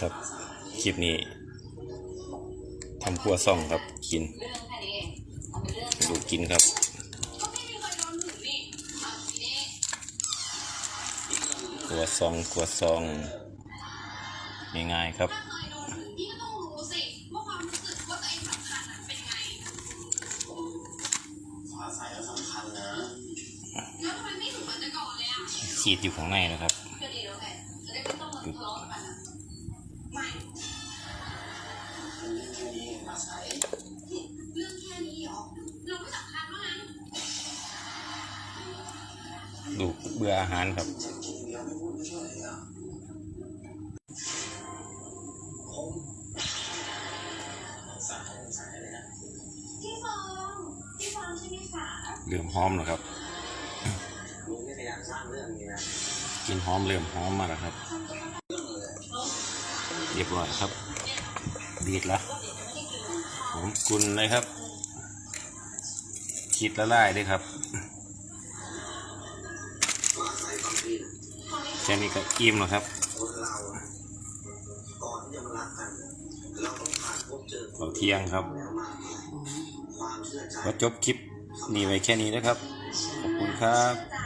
ครับ คลิปนี้ทำครัวซ่องครับ กิน ดูกินครับครัวซองครัวซอง ง่ายๆครับขีดอยู่ข้างในนะครับ ดูเบื่ออาหารครับพี่ฟองพี่ฟองใช่ไหมคะเริ่มหอมแล้วครับลุงนี่พยายามสร้างเรื่องนี้นะกินหอมเริ่มหอมมาแล้วครับ เรียบร้อยครับ ดีดละผมกุนเลยครับ คิดละลายเลยครับ แค่นี้ก็อิ่มแล้วครับคนเราอะก่อนที่จะมารักกันอะเราต้องผ่านพบเจอเราเที่ยงครับแล้วมากมายความเชื่อใจก็จบคลิปนี้ไว้แค่นี้นะครับ ขอบคุณครับจ้า